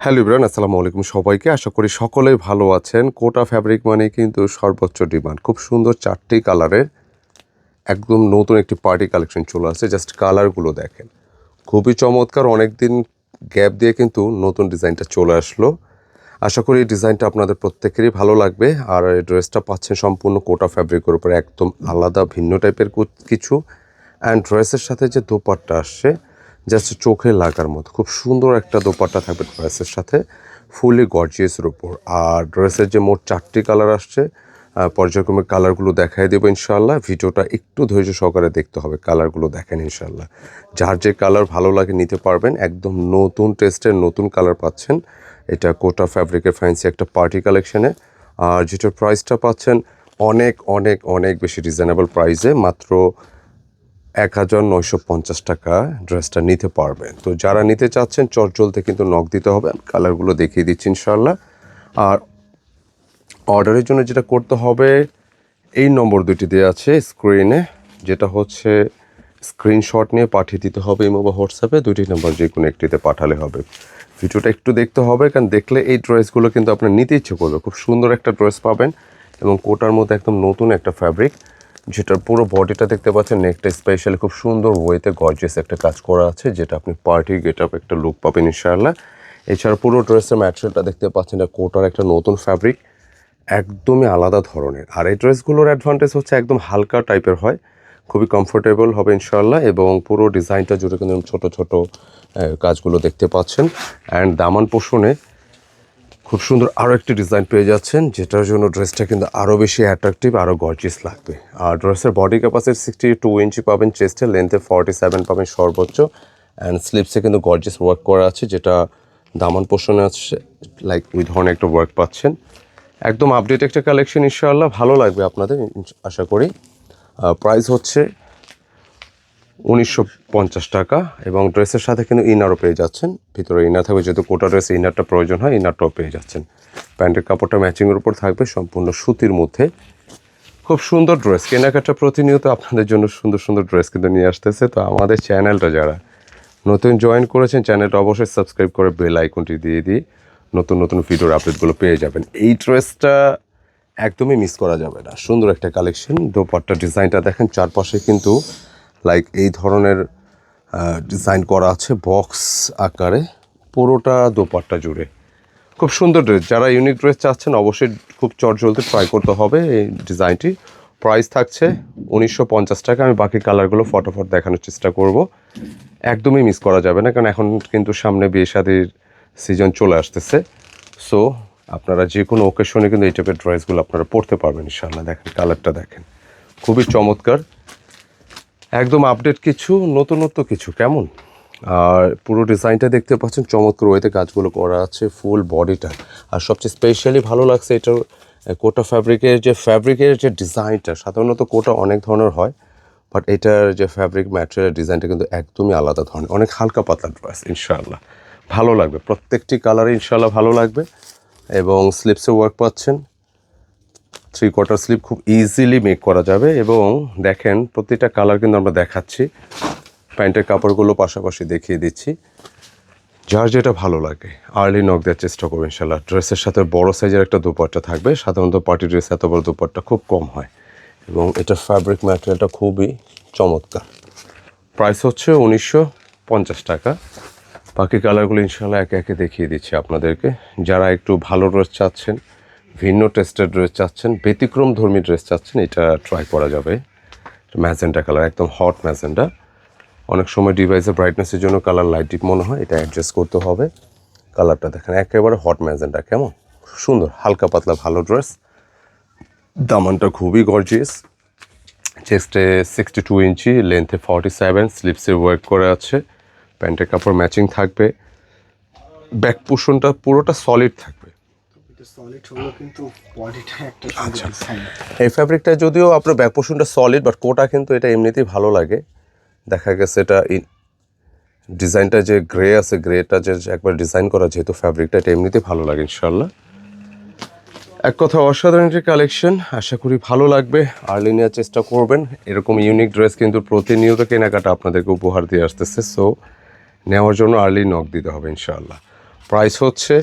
Hello Ibran, আসসালামু আলাইকুম সবাইকে। আশা করি সকলেই ভালো আছেন। কোটা ফ্যাব্রিক মানে কিন্তু সর্বোচ্চ ডিমান্ড খুব সুন্দর চারটি কালারের একদম নতুন একটি পার্টি কালেকশন চলে আসছে। জাস্ট কালারগুলো দেখেন। খুবই চমৎকার। অনেক দিন গ্যাপ দিয়ে কিন্তু নতুন ডিজাইনটা চলে আসলো। আশা করি এই ডিজাইনটা আপনাদের প্রত্যেকেরই ভালো লাগবে। আর এই ড্রেসটা পাচ্ছেন সম্পূর্ণ কোটা ফ্যাব্রিকের উপরে। একদম আলাদা, ভিন্ন টাইপের কিছু। অ্যান্ড ড্রেসের সাথে যে দোপাট্টা আসছে জাস্ট চোখে লাগার মতো। খুব সুন্দর একটা দোপাট্টা থাকবে ড্রেসের সাথে ফুলি গর্জিয়াসের উপর। আর ড্রেসের যে মোট চারটি কালার আসছে পর্যায়ক্রমে কালারগুলো দেখাই দেবো ইনশাল্লাহ ভিডিওটা একটু ধৈর্য সহকারে দেখতে হবে, কালারগুলো দেখেন ইনশাল্লাহ যার যে কালার ভালো লাগে নিতে পারবেন, একদম নতুন টেস্টের নতুন কালার পাচ্ছেন। এটা কোটা ফ্যাব্রিকের ফ্যান্সি একটা পার্টি কালেকশনে আর যেটার প্রাইসটা পাচ্ছেন অনেক অনেক অনেক বেশি রিজনেবল প্রাইসে, মাত্র এক হাজার নয়শো পঞ্চাশ টাকা ড্রেসটা নিতে পারবেন তো যারা নিতে চাচ্ছেন, চট চটজলতে কিন্তু নখ দিতে হবে। আমি কালারগুলো দেখিয়ে দিচ্ছি ইনশাল্লাহ আর অর্ডারের জন্য যেটা করতে হবে, এই নম্বর দুটি দেওয়া আছে স্ক্রিনে যেটা হচ্ছে স্ক্রিনশট নিয়ে পাঠিয়ে দিতে হবে ইমো বা হোয়াটসঅ্যাপে। দুটি নম্বর যে কোনো একটিতে পাঠালে হবে। ভিডিওটা একটু দেখতে হবে, কারণ দেখলে এই ড্রেসগুলো কিন্তু আপনার নিতে ইচ্ছে করবে। খুব সুন্দর একটা ড্রেস পাবেন এবং কোটার মধ্যে একদম নতুন একটা ফ্যাব্রিক যেটার পুরো বডিটা দেখতে পাচ্ছেন নেকটা স্পেশালি খুব সুন্দর ওয়েতে গর্জিয়াস একটা কাজ করা আছে, যেটা আপনি পার্টি গেট আপ একটা লুক পাবেন ইনশাআল্লাহ। এছাড়া পুরো ড্রেসের ম্যাটেরিয়ালটা দেখতে পাচ্ছেন, এটা কোটার একটা নতুন ফ্যাব্রিক একদমই আলাদা ধরনের। আর এই ড্রেসগুলোর অ্যাডভান্টেজ হচ্ছে একদম হালকা টাইপের হয়, খুবই কমফোর্টেবল হবে ইনশাল্লাহ এবং পুরো ডিজাইনটা জুড়ে কিন্তু ছোট ছোট কাজগুলো দেখতে পাচ্ছেন। অ্যান্ড দামান পোষণে খুব সুন্দর আরও একটি ডিজাইন পেয়ে যাচ্ছেন, যেটার জন্য ড্রেসটা কিন্তু আরও বেশি অ্যাট্রাকটিভ আরও গর্জিয়াস লাগবে। আর ড্রেসের body capacity sixty two inch পাবেন চেস্টে লেন্থে ফর্টি সেভেন পাবেন সর্বোচ্চ অ্যান্ড স্লিপসে কিন্তু গর্জিয়াস ওয়ার্ক করা আছে, যেটা দামান পোষণে আছে লাইক ওই ধরনের একটা ওয়ার্ক পাচ্ছেন। একদম আপডেট একটা কালেকশন ইনশাআল্লাহ, ভালো লাগবে আপনাদের, আশা করি। প্রাইস হচ্ছে উনিশশো পঞ্চাশ টাকা এবং ড্রেসের সাথে কিন্তু ইনারও পেয়ে যাচ্ছেন। ভিতরে ইনার থাকবে যেহেতু কোটা ড্রেস ইনারটা প্রয়োজন হয়, ইনারটাও পেয়ে যাচ্ছেন। প্যান্টের কাপড়টা ম্যাচিংয়ের উপর থাকবে, সম্পূর্ণ সুতির মধ্যে। খুব সুন্দর ড্রেস। কেনাকাটা প্রতিনিয়ত আপনাদের জন্য সুন্দর সুন্দর ড্রেস কিন্তু নিয়ে আসতেছে। তো আমাদের চ্যানেলটা যারা নতুন জয়েন করেছেন, চ্যানেলটা অবশ্যই সাবস্ক্রাইব করে বেল আইকনটি দিয়ে দিই। নতুন নতুন ভিডিওর আপডেটগুলো পেয়ে যাবেন। এই ড্রেসটা একদমই মিস করা যাবে না। সুন্দর একটা কালেকশন দোপাট্টা ডিজাইনটা দেখেন, চারপাশে কিন্তু লাইক এই ধরনের ডিজাইন করা আছে বক্স আকারে। পুরোটা দোপাট্টা জুড়ে। খুব সুন্দর ড্রেস যারা ইউনিক ড্রেস চাচ্ছেন, অবশ্যই খুব চটজলদি ট্রাই করতে হবে এই ডিজাইনটি প্রাইস থাকছে উনিশশো পঞ্চাশ টাকা। আমি বাকি কালারগুলো ফটোফট দেখানোর চেষ্টা করব। একদমই মিস করা যাবে না, কারণ এখন কিন্তু সামনে বিয়ে শাদির সিজন চলে আসতেছে। সো আপনারা যে কোনো ওকেশনে কিন্তু এই টাইপের ড্রেসগুলো আপনারা পরতে পারবেন ইনশাল্লাহ দেখেন কালারটা দেখেন। খুবই চমৎকার। একদম আপডেট কিছু, নতুনত্ব কিছু, কেমন? আর পুরো ডিজাইনটা দেখতে পাচ্ছেন, চমৎকার ওয়েতে কাজগুলো করা আছে ফুল বডিটা আর সবচেয়ে স্পেশালি ভালো লাগছে এটার কোটা ফ্যাব্রিকের যে ফ্যাব্রিকের যে ডিজাইনটা সাধারণত কোটা অনেক ধরনের হয় বাট এটার যে ফ্যাব্রিক ম্যাটেরিয়াল ডিজাইনটা কিন্তু একদমই আলাদা ধরনের, অনেক হালকা পাতলা ড্রেস ইনশাআল্লাহ। ভালো লাগবে, প্রত্যেকটি কালারে ইনশাআল্লাহ ভালো লাগবে, এবং স্লিপসে ওয়ার্ক পাচ্ছেন। থ্রি কোয়ার্টার স্লিপ খুব ইজিলি মেক করা যাবে এবং দেখেন প্রতিটা কালার কিন্তু আমরা দেখাচ্ছি। প্যান্টের কাপড়গুলো পাশাপাশি দেখিয়ে দিচ্ছি। যার যেটা ভালো লাগে আর্লি নক দেওয়ার চেষ্টা করবেন ইনশাল্লাহ ড্রেসের সাথে বড় সাইজের একটা দুপাট্টা থাকবে, সাধারণত পার্টি ড্রেস এত বড় দুপাট্টা খুব কম হয় এবং এটা ফ্যাব্রিক ম্যাটেরিয়ালটা খুবই চমৎকার। প্রাইস হচ্ছে উনিশশো পঞ্চাশ টাকা। বাকি কালারগুলো ইনশাল্লাহ একে একে দেখিয়ে দিচ্ছি আপনাদেরকে। যারা একটু ভালো ড্রেস চাচ্ছেন ভিন্ন টেস্টের ড্রেস চাচ্ছেন, ব্যতিক্রম ধর্মী ড্রেস চাচ্ছেন, এটা ট্রাই করা যাবে। ম্যাজেন্টা কালার একদম হট ম্যাজেন্টা। অনেক সময় ডিভাইসের ব্রাইটনেসের জন্য কালার লাইট ডিপ মনে হয়, এটা অ্যাডজাস্ট করতে হবে। কালারটা দেখেন, একেবারে হট ম্যাজেন্টা, কেমন? সুন্দর, হালকা পাতলা, ভালো ড্রেস দামানটা খুবই গর্জিয়াস চেস্টে সিক্সটি টু ইঞ্চি লেন্থে ফর্টি সেভেন স্লিপসে ওয়ার্ক করে আছে। প্যান্টের কাপড় ম্যাচিং থাকবে। ব্যাক পোষণটা পুরোটা সলিড থাকবে। সলিড হলো কিন্তু বডিটা একটা আচ্ছা। এই ফ্যাব্রিকটা যদিও আপনার ব্যাক পোর্শনটা সলিড বাট কোটা কিন্তু এটা এমনিতেই ভালো লাগে। দেখা গেছে এটা ডিজাইনটা যে গ্রে আছে গ্রেটা যে একবার ডিজাইন করা যেহেতু ফ্যাব্রিকটা এটা এমনিতেই ভালো লাগে ইনশাল্লাহ এক কথা অসাধারণ একটি কালেকশন আশা করি ভালো লাগবে। আর্লি নেওয়ার চেষ্টা করবেন। এরকম ইউনিক ড্রেস কিন্তু প্রতিনিয়ত কেনাকাটা আপনাদেরকে উপহার দিয়ে আসতেছে। সো নেওয়ার জন্য আর্লি নক দিতে হবে ইনশাআল্লাহ। প্রাইস হচ্ছে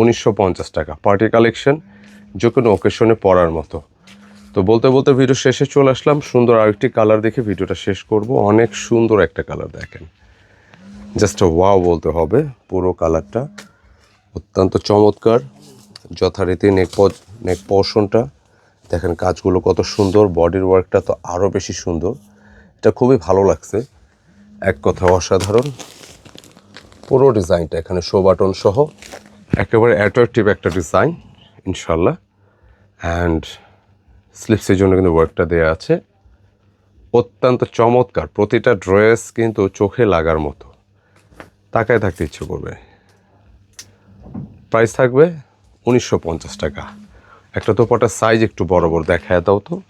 উনিশশো পঞ্চাশ টাকা। পার্টি কালেকশন যে কোনো ওকেশনে পরার মতো। তো বলতে বলতে ভিডিও শেষে চলে আসলাম। সুন্দর আরেকটি কালার দেখে ভিডিওটা শেষ করব। অনেক সুন্দর একটা কালার দেখেন। জাস্ট ওয়াও বলতে হবে পুরো কালারটা অত্যন্ত চমৎকার। যথারীতি নেক নেক পোর্শনটা দেখেন কাজগুলো কত সুন্দর। বডির ওয়ার্কটা তো আরও বেশি সুন্দর। এটা খুবই ভালো লাগছে। এক কথা অসাধারণ। পুরো ডিজাইনটা এখানে শো বাটন সহ। একেবারে অ্যাট্রাকটিভ একটা ডিজাইন ইনশাল্লাহ অ্যান্ড স্লিপসের জন্য কিন্তু ওয়ার্কটা দেওয়া আছে। অত্যন্ত চমৎকার। প্রতিটা ড্রেস কিন্তু চোখে লাগার মতো। তাকায় থাকতে ইচ্ছে করবে। প্রাইস থাকবে উনিশশো পঞ্চাশ টাকা। একটা দোপাটার সাইজ একটু বড় বড় দেখায় দাও তো।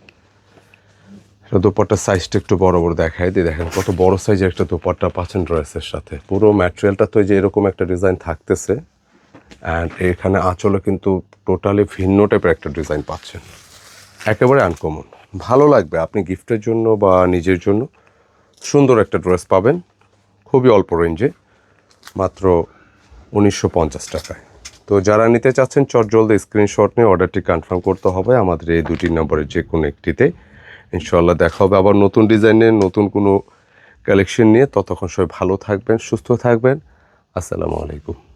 একটা দোপাট্টার সাইজটা একটু বড় বড় দেখায় দিয়ে দেখেন কত বড় সাইজের একটা দোপাট্টা পাচ্ছেন ড্রেসের সাথে। পুরো ম্যাটেরিয়ালটা তো যে এরকম একটা ডিজাইন থাকতেছে। অ্যান্ড এখানে আঁচলে কিন্তু টোটালি ভিন্ন টাইপের একটা ডিজাইন পাচ্ছেন। একেবারে আনকমন ভালো লাগবে, আপনি গিফটের জন্য বা নিজের জন্য সুন্দর একটা ড্রেস পাবেন, খুবই অল্প রেঞ্জে মাত্র উনিশশো পঞ্চাশ টাকায়। তো যারা নিতে চাচ্ছেন, চট জলদি স্ক্রিনশট নিয়ে অর্ডারটি কনফার্ম করতে হবে আমাদের এই দুটি নম্বরের যে কোনো একটিতে। ইনশাল্লাহ দেখা হবে আবার নতুন ডিজাইনের নতুন কোনো কালেকশন নিয়ে। ততক্ষণ সবাই ভালো থাকবেন, সুস্থ থাকবেন। আসসালামু আলাইকুম।